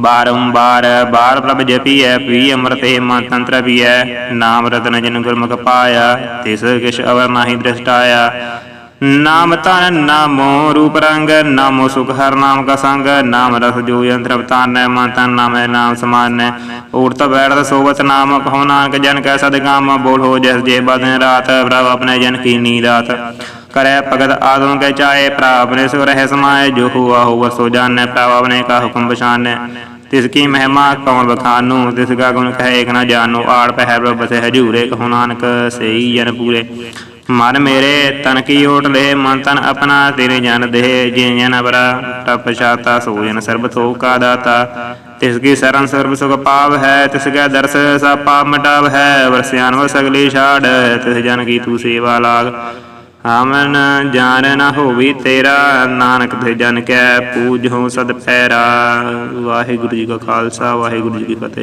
ਬਾਰੰਬਾਰ ਬਾਰ ਪ੍ਰਭ ਜਪੀਐ ਪੀ ਅੰਮ੍ਰਿਤੇ ਮਨ ਤੰਤਰ ਪੀਐ ਨਾਮ ਰਤਨ ਜਿਨ ਗੁਰਮੁਖ ਪਾਇਆ ਤਿਸ ਕਿਛ ਅਵਰ ਨਾਹੀ ਦ੍ਰਿਸ਼ਟਾਇਆ ਨਾਮ ਤਨ ਨਾਮੋ ਰੂਪ ਰੰਗ, ਨਾਮੋ ਸੁਖ, ਹਰ ਨਾਮ ਕਾ ਸੰਗ, ਨਾਮ ਰਸ ਜੋ ਯੰਤਰ ਅਵਤਾਨੈ ਮਨ ਤਨ ਨਾਮੈ ਨਾਮ ਸਮਾਨੈ ਊਰਤ ਬੈਠ ਸੋਵਤ ਨਾਮ, ਕਹੋ ਨਾਨਕ ਜਨ ਕੈ ਸਦਗਾਮ ਬੋਲ ਹੋ ਜੇ ਬਦਨ ਰਾਤ, ਪ੍ਰਭ ਆਪਣੇ ਜਨ ਕੀ ਨੀਰਾਤ ਕਰੈ ਭਗਤ ਆਦਮ ਕੇ ਚਾਏ ਪ੍ਰਭ ਆਪਣੇ ਸੁ ਰਹਿ ਸਮਾਏ, ਜੋ ਹੁਆ ਹੁਆ ਸੋ ਜਾਣੈ, ਪ੍ਰਭ ਆਪਣੇ ਕਾ ਹੁਕਮ ਬਸ਼ਾਨੈ ਤਿਸ ਕੀ ਮਹਿਮਾ ਕੌਣ ਬਖਾਨੂ ਤਿਸ ਕਾ ਗੁਣ ਕਹੇ, ਇਕ ਨਾ ਜਾਨੂ ਆੜ ਪਹਿ ਪ੍ਰਭ ਬਸੇ ਹਜੂਰੇ, ਕਹੋ ਨਾਨਕ ਸਈ ਜਨ ਪੂਰੇ। ਮਨ ਮੇਰੇ ਤਨ ਕੀ ਓਟ ਲੈ ਮਨ ਤਨ ਆਪਣਾ ਤੇਰੇ ਜਨ ਦੇ। ਜੇ ਜਨ ਬਰਾ ਟਪ ਛਾਤਾ, ਸੋ ਸਰਬ ਥੋ ਕਾ ਦਾਤਾ। ਤਿਸ ਕੀ ਸਰਨ ਸਰਬ ਸੁਖ ਪਾਵ ਹੈ, ਤਿਸ ਕੈ ਦਰਸ ਸਭ ਪਾਪ ਮਟਾਵ ਹੈ। ਵਰਸਿਆਨ ਵ ਸਗਲੀ ਛਾੜ, ਤਿਸ ਜਨ ਕੀ ਤੂੰ ਸੇਵਾ ਲਾਗ। ਆਮਨ ਜਾਣ ਨਾ ਹੋਵੀ ਤੇਰਾ, ਨਾਨਕ ਤੇ ਜਨ ਕੈ ਪੂਜਹੁ ਸਦ ਪੈਰਾ। ਵਾਹਿਗੁਰੂ ਜੀ ਕਾ ਖਾਲਸਾ, ਵਾਹਿਗੁਰੂ ਜੀ ਕੀ ਫਤਿਹ।